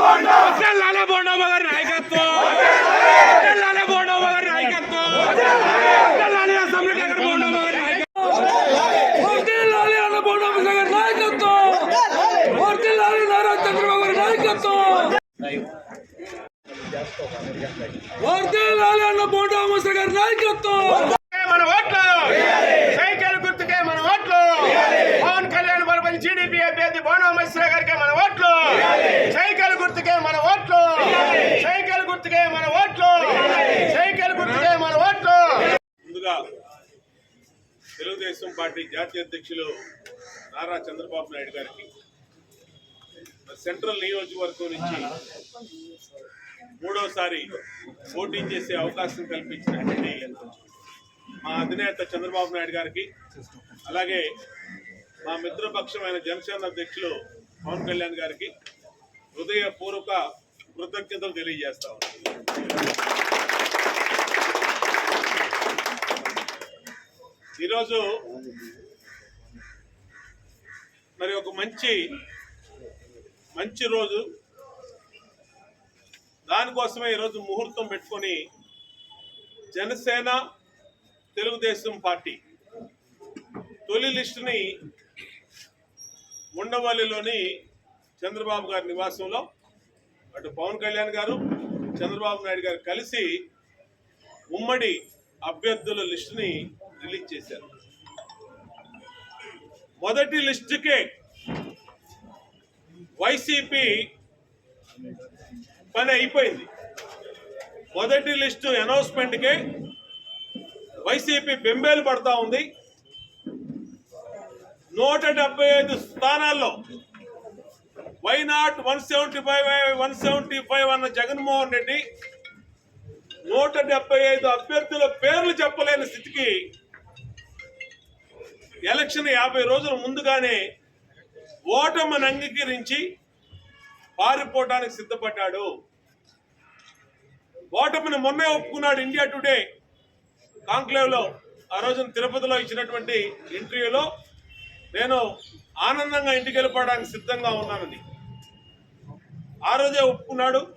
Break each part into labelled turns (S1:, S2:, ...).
S1: Bonda party జాతీయ అధ్యక్షులు నారా చంద్రబాబు నాయుడు గారికి సెంట్రల్ నియోజకవర్గం నుంచి మూడోసారి పోటీ చేసే అవకాశం కల్పించినటువంటి మా అధినేత చంద్రబాబు నాయుడు గారికి అలాగే మా మిత్రపక్షమైన జనసేన అధ్యక్షులు పవన్ కళ్యాణ్ గారికి హృదయపూర్వక కృతజ్ఞతలు తెలియజేస్తా ఈరోజు మరి ఒక మంచి మంచి రోజు. దానికోసమే ఈరోజు ముహూర్తం పెట్టుకొని జనసేన తెలుగుదేశం పార్టీ తొలి లిస్టుని ఉండవల్లిలోని చంద్రబాబు గారి నివాసంలో అటు పవన్ కళ్యాణ్ గారు చంద్రబాబు నాయుడు గారు కలిసి ఉమ్మడి అభ్యర్థుల లిస్టుని రిలీజ్ చేశారు. మొదటి లిస్టుకే వైసీపీ పని అయిపోయింది. మొదటి లిస్టు అనౌన్స్మెంట్కే వైసీపీ బెంబేలు పడతా ఉంది. నూట డెబ్బై ఐదు స్థానాల్లో why not one seventy five one seventy five అన్న జగన్మోహన్ రెడ్డి నూట డెబ్బై ఐదు అభ్యర్థుల పేర్లు చెప్పలేని స్థితికి ఎలక్షన్ యాభై రోజుల ముందుగానే ఓటమిని అంగీకరించి పారిపోవటానికి సిద్ధపడ్డాడు. ఓటమిని మొన్నే ఒప్పుకున్నాడు ఇండియా టుడే. కాంక్లేవ్లో ఆ రోజున తిరుపతిలో ఇచ్చినటువంటి ఇంటర్వ్యూలో నేను ఆనందంగా ఇంటికి వెళ్ళిపోవడానికి సిద్ధంగా ఉన్నానని. ఆ రోజే ఒప్పుకున్నాడు.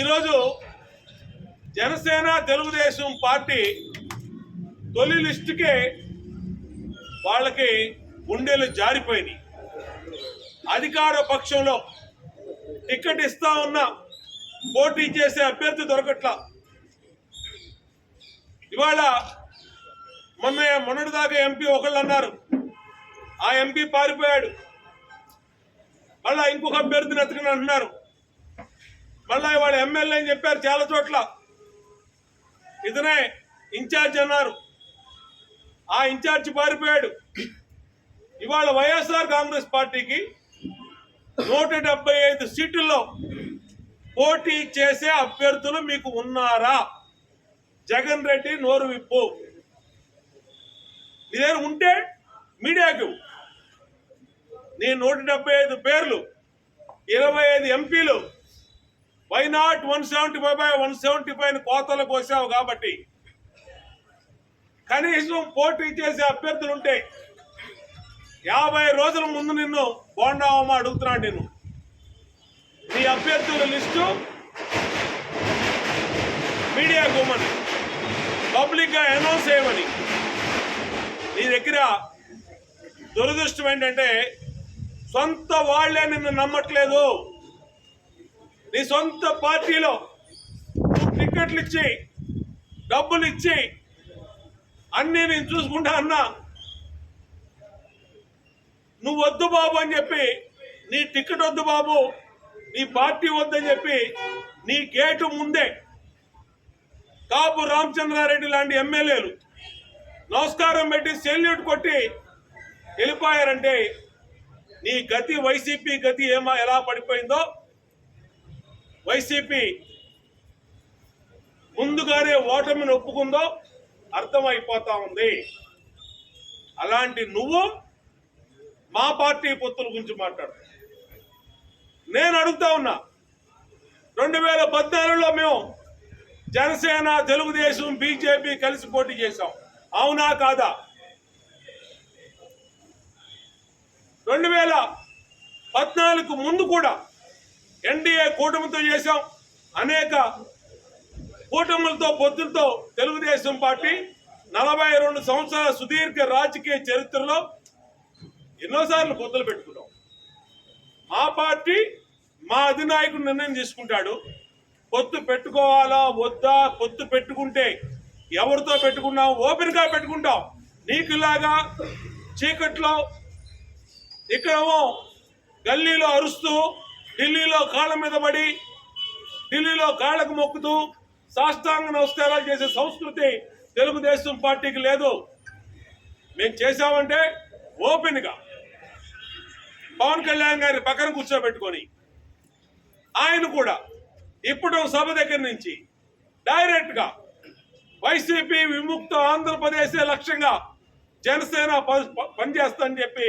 S1: ఈరోజు జనసేన తెలుగుదేశం పార్టీ తొలి లిస్టుకే వాళ్ళకి గుండెలు జారిపోయినాయి. అధికార పక్షంలో టికెట్ ఇస్తా ఉన్నా పోటీ చేసే అభ్యర్థి దొరకట్లా. ఇవాళ మొన్న మొన్నటిదాకా ఎంపీ ఒకళ్ళు అన్నారు. ఆ ఎంపీ పారిపోయాడు. మళ్ళా ఇంకొక అభ్యర్థిని ఎత్తుకుని అంటున్నారు. మళ్ళా ఇవాళ ఎమ్మెల్యే అని చెప్పారు చాలా చోట్ల. ఇతనే ఇన్ఛార్జ్ అన్నారు. ఆ ఇన్ఛార్జ్ పారిపోయాడు. ఇవాళ వైఎస్ఆర్ కాంగ్రెస్ పార్టీకి నూట డెబ్బై ఐదు సీట్లలో పోటీ చేసే అభ్యర్థులు మీకు ఉన్నారా? జగన్ రెడ్డి నోరు విప్పు. నీ దగ్గర ఉంటే మీడియాకి నీ నూట డెబ్బై ఐదు పేర్లు ఇరవై ఐదు ఎంపీలు why not one seventy five by one seventy five కోతలు కోసావు కాబట్టి కనీసం పోటీ చేసే అభ్యర్థులు ఉంటే యాభై రోజుల ముందు నిన్ను బోండావమ్మ అడుగుతున్నాడు నిన్ను. నీ అభ్యర్థుల లిస్టు మీడియా గోమని పబ్లిక్గా అనౌన్స్ చేయమని. నీ దగ్గర దురదృష్టం ఏంటంటే సొంత వాళ్ళే నిన్ను నమ్మట్లేదు. నీ సొంత పార్టీలో టికెట్లు ఇచ్చి డబ్బులు ఇచ్చి అన్నీ నేను చూసుకుంటా అన్నా. నువ్వు వద్దు బాబు అని చెప్పి నీ టికెట్ వద్దు బాబు నీ పార్టీ వద్దని చెప్పి నీ గేటు ముందే కాపు రామచంద్రారెడ్డి లాంటి ఎమ్మెల్యేలు నమస్కారం పెట్టి సెల్యూట్ కొట్టి వెళ్ళిపోయారంటే నీ గతి వైసీపీ గతి ఏమా ఎలా పడిపోయిందో వైసీపీ ముందుగానే ఓటమిని ఒప్పుకుందో అర్థమైపోతా ఉంది. అలాంటి నువ్వు మా పార్టీ పొత్తుల గురించి మాట్లాడు. నేను అడుగుతా ఉన్నా రెండు వేల పద్నాలుగులో మేము జనసేన తెలుగుదేశం బీజేపీ కలిసి పోటీ చేశాం. అవునా కాదా? రెండు వేల పద్నాలుగు ముందు కూడా ఎన్డీఏ కూటమితో చేశాం. అనేక కూటములతో పొత్తులతో తెలుగుదేశం పార్టీ నలభై రెండు సంవత్సరాల సుదీర్ఘ రాజకీయ చరిత్రలో ఎన్నోసార్లు పొత్తులు పెట్టుకున్నాం. మా పార్టీ మా అధినాయకుడు నిర్ణయం తీసుకుంటాడు. పొత్తు పెట్టుకోవాలా వద్దా? పొత్తు పెట్టుకుంటే ఎవరితో పెట్టుకున్నాం ఓపెన్గా పెట్టుకుంటాం. నీకులాగా చీకట్లో ఇక్కడేమో గల్లీలో అరుస్తూ ఢిల్లీలో కాళ్ళ మీద పడి ఢిల్లీలో కాళ్ళకు మొక్కుతూ సాష్టాంగ నమస్కారాలు చేసే సంస్కృతి తెలుగుదేశం పార్టీకి లేదు. మేము చేశామంటే ఓపెన్గా పవన్ కళ్యాణ్ గారి పక్కన కూర్చోబెట్టుకొని ఆయన కూడా ఇప్పుడు సభ దగ్గర నుంచి డైరెక్ట్గా వైసీపీ విముక్త ఆంధ్రప్రదేశే లక్ష్యంగా జనసేన ప- అని చెప్పి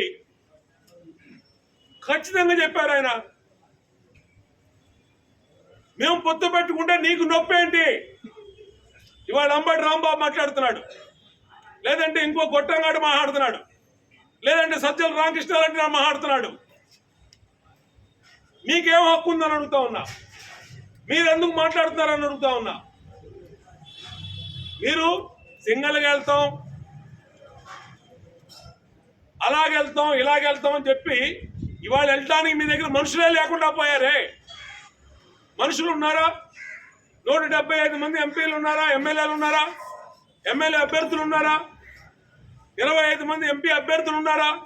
S1: ఖచ్చితంగా చెప్పారు ఆయన. మేము పొత్తు పెట్టుకుంటే నీకు నొప్పి ఏంటి ఇవాళ అంబటి రాంబాబు మాట్లాడుతున్నాడు. లేదంటే ఇంకో గొట్టంగాడు మాట్లాడుతున్నాడు. లేదంటే సజ్జల రామకృష్ణారెడ్డి నా మాట్లాడుతున్నాడు. మీకేం హక్కు ఉందని అడుగుతా ఉన్నా. మీరెందుకు మాట్లాడుతున్నారని అడుగుతా ఉన్నా. మీరు సింగల్గా వెళ్తాం అలాగెళ్తాం ఇలాగెళ్తాం అని చెప్పి ఇవాళ వెళ్ళటానికి మీ దగ్గర మనుషులే లేకుండా పోయారే. మనుషులు ఉన్నారా? నూట డెబ్బై ఐదు మంది ఎంపీలు ఉన్నారా? ఎమ్మెల్యేలు ఉన్నారా? ఎమ్మెల్యే అభ్యర్థులు ఉన్నారా? ఇరవై ఐదు మంది ఎంపీ అభ్యర్థులు ఉన్నారా?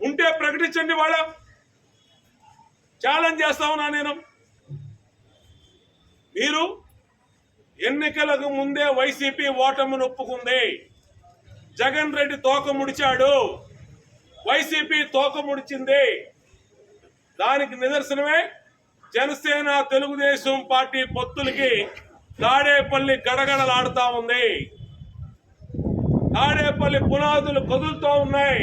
S1: ఉంటే ప్రకటించండి వాళ్ళ. ఛాలెంజ్ చేస్తా ఉన్నా నేను. మీరు ఎన్నికలకు ముందే వైసీపీ ఓటమిని ఒప్పుకుంది. జగన్ రెడ్డి తోక ముడిచాడు. వైసీపీ తోక ముడిచింది. దానికి నిదర్శనమే జనసేన తెలుగుదేశం పార్టీ పొత్తులకి తాడేపల్లి గడగడలాడుతా ఉంది. తాడేపల్లి పునాదులు కదులుతూ ఉన్నాయి.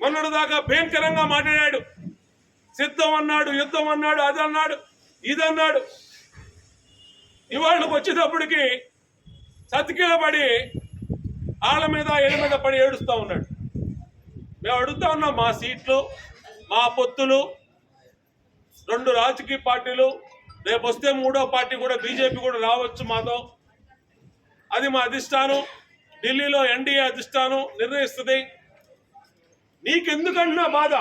S1: మొన్నటి దాకా భయంకరంగా మాట్లాడాడు. సిద్ధం అన్నాడు యుద్ధం అన్నాడు అది అన్నాడు ఇది అన్నాడు. ఇవాళకు వచ్చేటప్పటికి సతికిలబడి ఆళ్ళ మీద ఏళ్ళ మీద పడి ఏడుస్తూ ఉన్నాడు. మేము అడుగుతా ఉన్నాం మా సీట్లు మా పొత్తులు రెండు రాజకీయ పార్టీలు రేపు వస్తే మూడో పార్టీ కూడా బీజేపీ కూడా రావచ్చు మాతో. అది మా అధిష్టానం. ఢిల్లీలో ఎన్డీఏ అధిష్టానం నిర్ణయిస్తుంది. నీకెందుకన్నా బాధ?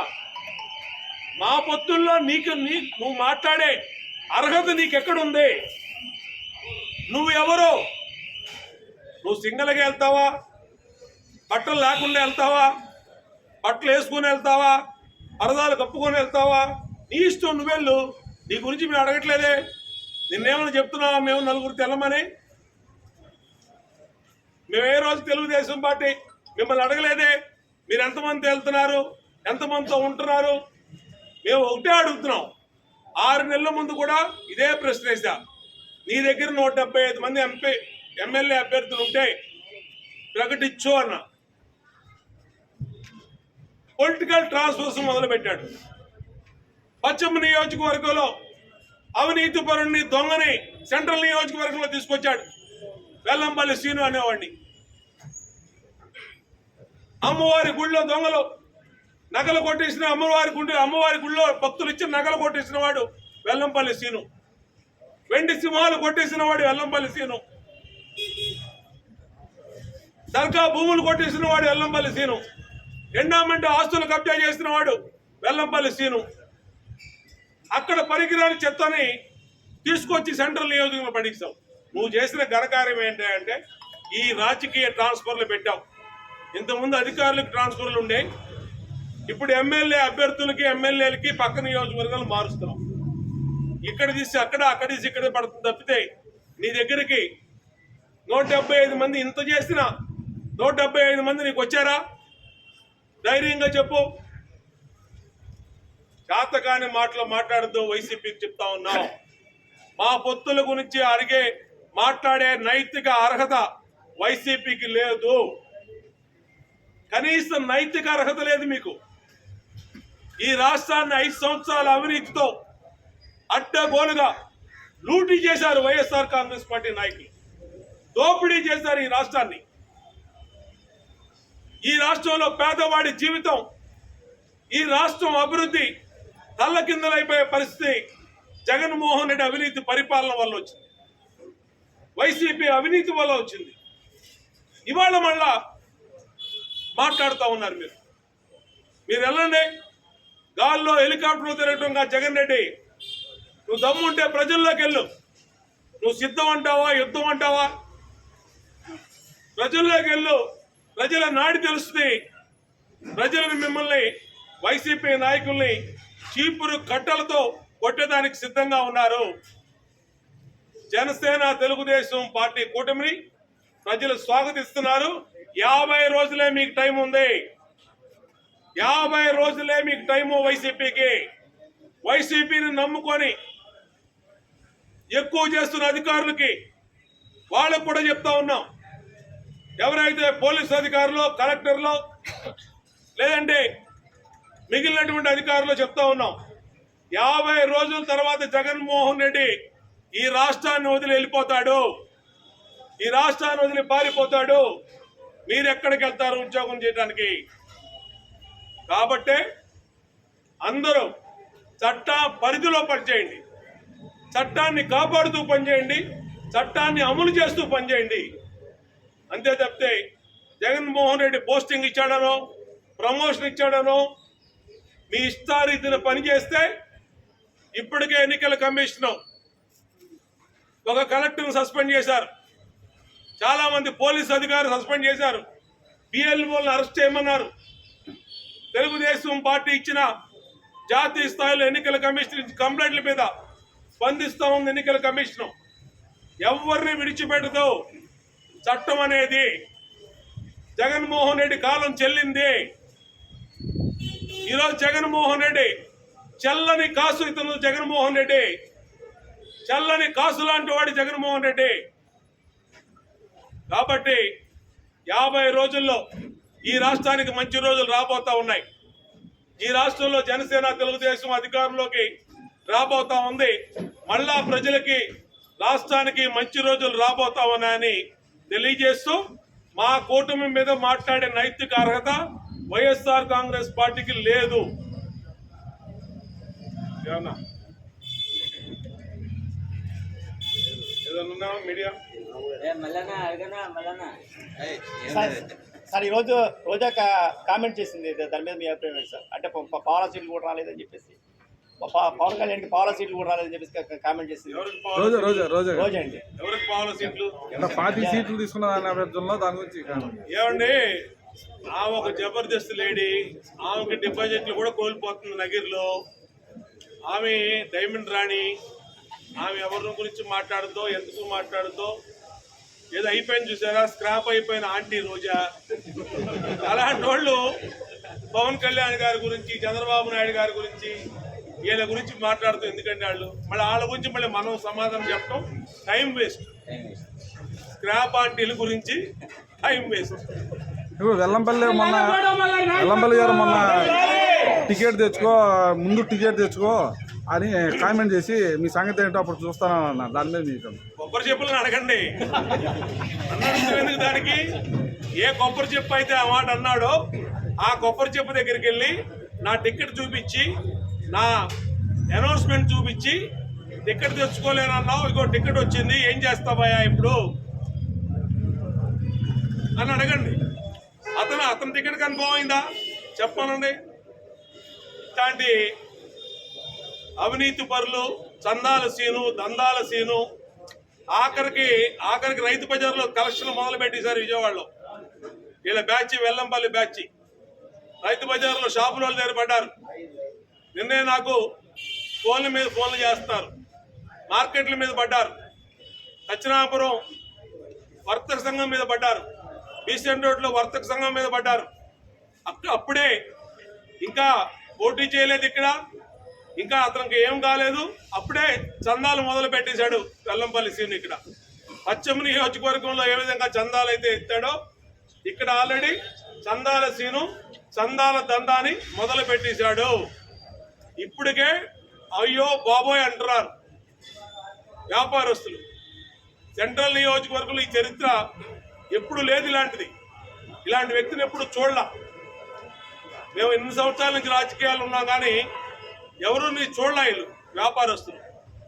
S1: మా పొత్తుల్లో నీకు నీ నువ్వు మాట్లాడే అర్హత నీకెక్కడుంది? నువ్వు ఎవరు? నువ్వు సింగల్గా వెళ్తావా? బట్టలు లేకుండా వెళ్తావా? బట్టలు వేసుకుని వెళ్తావా? పరదాలు కప్పుకొని వెళ్తావా? నీ ఇష్టం నువ్వెళ్ళు. నీ గురించి మేము అడగట్లేదే. నిన్నేమని చెప్తున్నావా మేము నలుగురు తెల్లమని. మేము ఏ రోజు తెలుగుదేశం పార్టీ మిమ్మల్ని అడగలేదే. మీరు ఎంతమంది వెళ్తున్నారు ఎంతమందితో ఉంటున్నారు? మేము ఒకటే అడుగుతున్నాం. ఆరు నెలల ముందు కూడా ఇదే ప్రశ్న వేసా నీ దగ్గర నూట డెబ్బై ఐదు మంది ఎంపీ ఎమ్మెల్యే అభ్యర్థులు ఉంటే ప్రకటించు అన్న. పొలిటికల్ ట్రాన్స్ఫర్స్ మొదలుపెట్టాడు. పశ్చిమ నియోజకవర్గంలో అవినీతి పరుణ్ణి దొంగని సెంట్రల్ నియోజకవర్గంలో తీసుకొచ్చాడు. వెల్లంపల్లి సీను అనేవాడిని. అమ్మవారి గుళ్ళో దొంగలు నగలు కొట్టేసిన అమ్మవారి గుండె అమ్మవారి గుళ్ళో భక్తులు ఇచ్చిన నగలు కొట్టేసిన వాడు వెల్లంపల్లి సీను. వెండి సింహాలు కొట్టేసిన వాడు వెల్లంపల్లి సీను. దర్గా భూములు కొట్టేసిన వాడు వెల్లంపల్లి సీను. ఎండామెంట్ ఆస్తులు కబ్జా చేసిన వాడు వెల్లంపల్లి సీను. అక్కడ పనికిరాని చెత్తని తీసుకొచ్చి సెంట్రల్ నియోజకవర్గంలో పడిస్తావు నువ్వు చేసిన ఘనకార్యం ఏంటి అంటే ఈ రాజకీయ ట్రాన్స్ఫర్లు పెట్టావు. ఇంతకుముందు అధికారులకు ట్రాన్స్ఫర్లు ఉండే ఇప్పుడు ఎమ్మెల్యే అభ్యర్థులకి ఎమ్మెల్యేలకి పక్క నియోజకవర్గాలు మారుస్తున్నాం ఇక్కడ తీసి అక్కడ అక్కడ తీసి ఇక్కడ పడుతుంది తప్పితే నీ దగ్గరికి నూట డెబ్బై ఐదు మంది ఇంత చేసిన నూట ఐదు మంది నీకు వచ్చారా? ధైర్యంగా చెప్పు. శాతకాని మాటలు మాట్లాడుతూ వైసీపీకి చెప్తా ఉన్నాం. మా పొత్తుల గురించి అడిగే మాట్లాడే నైతిక అర్హత వైసీపీకి లేదు. కనీసం నైతిక అర్హత లేదు మీకు. ఈ రాష్ట్రాన్ని ఐదు సంవత్సరాల అవినీతితో అడ్డగోలుగా లూటీ చేశారు వైఎస్ఆర్ కాంగ్రెస్ పార్టీ నాయకులు. దోపిడీ చేశారు ఈ రాష్ట్రాన్ని. ఈ రాష్ట్రంలో పేదవాడి జీవితం ఈ రాష్ట్రం అభివృద్ధి తల్లకిందలైపోయే పరిస్థితి జగన్మోహన్ రెడ్డి అవినీతి పరిపాలన వల్ల వచ్చింది. వైసీపీ అవినీతి వల్ల వచ్చింది. ఇవాళ మళ్ళా మాట్లాడుతూ ఉన్నారు మీరు. మీరు వెళ్ళండి. గాల్లో హెలికాప్టర్లు తిరగటంగా జగన్ రెడ్డి నువ్వు దమ్ముంటే ప్రజల్లోకి వెళ్ళు. నువ్వు సిద్ధం అంటావా? యుద్ధం అంటావా? ప్రజల్లోకి వెళ్ళు. ప్రజల నాడి తెలుస్తుంది. ప్రజలను మిమ్మల్ని వైసీపీ నాయకుల్ని చీపురు కట్టలతో కొట్టడానికి సిద్ధంగా ఉన్నారు. జనసేన తెలుగుదేశం పార్టీ కూటమిని ప్రజలు స్వాగతిస్తున్నారు. యాభై రోజులే మీకు టైం ఉంది. యాభై రోజులే మీకు టైము వైసీపీకి. వైసీపీని నమ్ముకొని ఎక్కువ చేస్తున్న అధికారులకి వాళ్ళకు కూడా చెప్తా ఉన్నాం. ఎవరైతే పోలీస్ అధికారులు కలెక్టర్లు లేదంటే మిగిలినటువంటి అధికారులు చెప్తా ఉన్నాం. యాభై రోజుల తర్వాత జగన్మోహన్ రెడ్డి ఈ రాష్ట్రాన్ని వదిలి వెళ్ళిపోతాడు. ఈ రాష్ట్రాన్ని వదిలి పారిపోతాడు. మీరు ఎక్కడికి వెళ్తారు ఉద్యోగం చేయడానికి? కాబట్టే అందరూ చట్ట పరిధిలో పనిచేయండి. చట్టాన్ని కాపాడుతూ పనిచేయండి. చట్టాన్ని అమలు చేస్తూ పనిచేయండి. అంతే తప్పితే జగన్మోహన్ రెడ్డి పోస్టింగ్ ఇచ్చాడనో ప్రమోషన్ ఇచ్చాడనో మీ ఇష్టారీతిన పనిచేస్తే ఇప్పటికే ఎన్నికల కమిషన్ ఒక కలెక్టర్ సస్పెండ్ చేశారు. చాలా మంది పోలీస్ అధికారులు సస్పెండ్ చేశారు. పిఎల్ఓలను అరెస్ట్ చేయమన్నారు. తెలుగుదేశం పార్టీ ఇచ్చిన జాతీయ స్థాయిలో ఎన్నికల కమిషన్ కంప్లైంట్ల మీద స్పందిస్తూ ఉంది ఎన్నికల కమిషన్. ఎవరిని విడిచిపెట్టదు చట్టం అనేది జగన్మోహన్ రెడ్డి కాలం చెల్లింది. ఈరోజు జగన్మోహన్ రెడ్డి చల్లని కాసు ఇతను జగన్మోహన్ రెడ్డి. చల్లని కాసు లాంటి వాడు జగన్మోహన్ రెడ్డి. కాబట్టి యాభై రోజుల్లో ఈ రాష్ట్రానికి మంచి రోజులు రాబోతా ఉన్నాయి. ఈ రాష్ట్రంలో జనసేన తెలుగుదేశం అధికారంలోకి రాబోతా ఉంది. మళ్ళా ప్రజలకి రాష్ట్రానికి మంచి రోజులు రాబోతా ఉన్నాయని తెలియజేస్తూ మా కూటమి మీద మాట్లాడే నైతిక అర్హత వైఎస్ఆర్ కాంగ్రెస్ పార్టీకి లేదు. ఏమన్నా? ఏదన్నా మీడియా?
S2: సార్ ఈరోజు రోజా కా- కామెంట్ చేసింది దాని మీద మీ అభిప్రాయం సార్? అంటే పావలా సీట్లు కూడా రాలేదని చెప్పేసి. పవన్ కళ్యాణ్కి పావలా సీట్లు కూడా రాలేదని చెప్పేసి కామెంట్ చేసింది.
S3: రోజా రోజా రోజా.
S2: రోజా అండి.
S1: ఎవరికి పావుల సీట్లు?
S3: పార్టీ సీట్లు తీసుకున్న దాని నేపథ్యంలో దాని గురించి.
S1: ఏమండి? ఆమె ఒక జబర్దస్త్ లేడీ ఆమెకి డిపాజిట్లు కూడా కోల్పోతుంది నగిరిలో. ఆమె డైమండ్ రాణి ఆమె ఎవరి గురించి మాట్లాడుతో ఎందుకు మాట్లాడుతో ఏదో అయిపోయింది చూసారా? స్క్రాప్ అయిపోయిన ఆంటీ రోజా. అలాంటి వాళ్ళు పవన్ కళ్యాణ్ గారి గురించి చంద్రబాబు నాయుడు గారి గురించి వీళ్ళ గురించి మాట్లాడుతూ ఎందుకంటే వాళ్ళు? మళ్ళీ వాళ్ళ గురించి మళ్ళీ మనం సమాధానం చెప్పడం టైం వేస్ట్. స్క్రాప్ ఆంటీల గురించి టైం వేస్ట్.
S3: ఇప్పుడు వెల్లంపల్లి మొన్న వెల్లంపల్లి గారు మొన్న టికెట్ తెచ్చుకో ముందు టికెట్ తెచ్చుకో అని కామెంట్ చేసి మీ సంగతి ఏంటో అప్పుడు చూస్తాను అన్న. దాని మీద మీకు
S1: కొబ్బరి చెప్పులను అడగండి. ఎందుకు దానికి? ఏ కొబ్బరి చెప్పు అయితే ఆ మాట అన్నాడో ఆ కొబ్బరి చెప్పు దగ్గరికి వెళ్ళి నా టికెట్ చూపించి నా అనౌన్స్మెంట్ చూపించి టికెట్ తెచ్చుకోలేనన్నావు ఇగో టికెట్ వచ్చింది ఏం చేస్తావయ్యా ఇప్పుడు? అని అడగండి. అతను అతని టికెట్ అనుభవం అయిందా చెప్పానండి. ఇట్లాంటి అవినీతి పరులు చందాల సీను దందాల సీను ఆఖరికి ఆఖరికి రైతు బజార్లో కలెక్షన్ మొదలుపెట్టేశారు విజయవాడలో. వీళ్ళ బ్యాచ్ వెల్లంపల్లి బ్యాచ్. రైతు బజార్లో షాపుల వాళ్ళు దగ్గర పడ్డారు నిన్నే నాకు ఫోన్ల మీద ఫోన్లు చేస్తున్నారు మార్కెట్ల మీద పడ్డారు. దక్షిణాపురం వర్తక సంఘం మీద పడ్డారు. బీసెంట్ రోడ్లో వర్తక సంఘం మీద పడ్డారు. అప్పుడే ఇంకా పోటీ చేయలేదు ఇక్కడ. ఇంకా అతనికి ఏం కాలేదు. అప్పుడే చందాలు మొదలు పెట్టేశాడు వెల్లంపల్లి సీన్ ఇక్కడ. పశ్చిమ నియోజకవర్గంలో ఏ విధంగా చందాలు అయితే ఎత్తాడో ఇక్కడ ఆల్రెడీ చందాల సీను చందాల దందాని మొదలు పెట్టేశాడు. ఇప్పటికే అయ్యో బాబోయ్ అంటున్నారు వ్యాపారస్తులు. సెంట్రల్ నియోజకవర్గంలో ఈ చరిత్ర ఎప్పుడు లేదు ఇలాంటిది. ఇలాంటి వ్యక్తిని ఎప్పుడు చూడలా. మేము ఎన్ని సంవత్సరాల నుంచి రాజకీయాలు ఉన్నాం కానీ ఎవరు నీ చూడలాయిలు వ్యాపారస్తులు.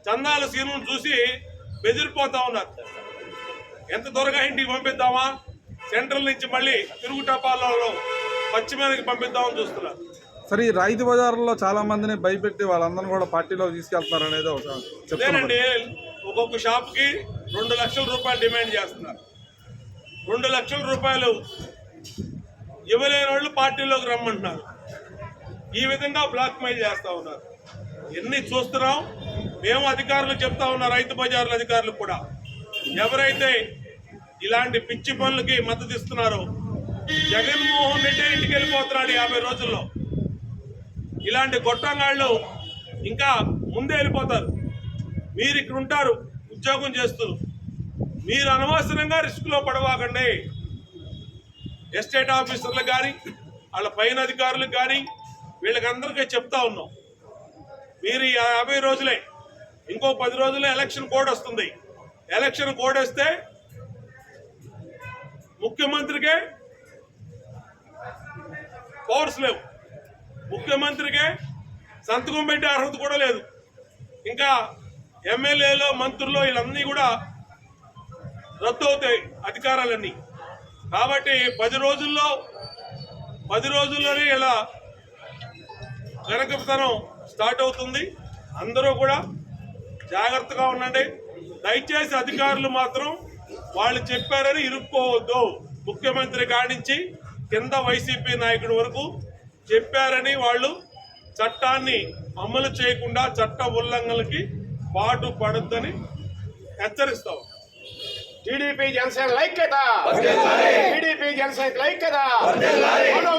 S1: చందాల సీనును చూసి బెదిరిపోతా ఉన్నారు. ఎంత త్వరగా ఇంటికి పంపిద్దామా? సెంట్రల్ నుంచి మళ్ళీ తిరుగు టపాలలో పశ్చిమానికి పంపిద్దామని చూస్తున్నారు.
S3: సరే ఈ రైతు బజార్లో చాలా మందిని భయపెట్టి వాళ్ళందరినీ కూడా పార్టీలో తీసుకెళ్తున్నారు అనేది ఒక
S1: అదేనండి ఒక్కొక్క షాప్కి రెండు లక్షల రూపాయలు డిమాండ్ చేస్తున్నారు. రెండు లక్షల రూపాయలు ఇవ్వలేని వాళ్ళు పార్టీలోకి రమ్మంటున్నారు. ఈ విధంగా బ్లాక్ చేస్తూ ఉన్నారు. ఎన్ని చూస్తున్నాం? మేము అధికారులు చెప్తా ఉన్నా రైతు బజార్ల అధికారులు కూడా. ఎవరైతే ఇలాంటి పిచ్చి పనులకి మద్దతు ఇస్తున్నారో జగన్మోహన్ రెడ్డి ఇంటికి వెళ్ళిపోతున్నాడు యాభై రోజుల్లో. ఇలాంటి గొట్టంగాళ్ళు ఇంకా ముందే వెళ్ళిపోతారు. మీరు ఇక్కడ ఉంటారు ఉద్యోగం చేస్తూ మీరు అనవసరంగా రిస్క్లో పడవాకండి. ఎస్టేట్ ఆఫీసర్లకు కానీ వాళ్ళ పైన అధికారులకు కానీ వీళ్ళకందరికీ చెప్తా ఉన్నాం. మీరు యాభై రోజులే ఇంకో పది రోజులే ఎలక్షన్ కోడ్ వస్తుంది. ఎలక్షన్ కోడ్ వస్తే ముఖ్యమంత్రికే పవర్స్ లేవు. ముఖ్యమంత్రికే సంతకం పెట్టే అర్హత కూడా లేదు. ఇంకా ఎమ్మెల్యేలో మంత్రులు వీళ్ళన్నీ కూడా రద్దు అవుతాయి అధికారాలన్నీ. కాబట్టి పది రోజుల్లో పది రోజుల్లోనే ఇలా వెనకతనం స్టార్ట్ అవుతుంది. అందరూ కూడా జాగ్రత్తగా ఉండండి. దయచేసి అధికారులు మాత్రం వాళ్ళు చెప్పారని ఇరుక్కోవద్దు. ముఖ్యమంత్రి కాడించి కింద వైసీపీ నాయకుడి వరకు చెప్పారని వాళ్ళు చట్టాన్ని అమలు చేయకుండా చట్ట ఉల్లంఘనలకి పాటు పడొద్దని హెచ్చరిస్తాం.
S4: టీడీపీ జనసేన ఐక్యత టీడీపీ జనసేన ఐక్యత మనో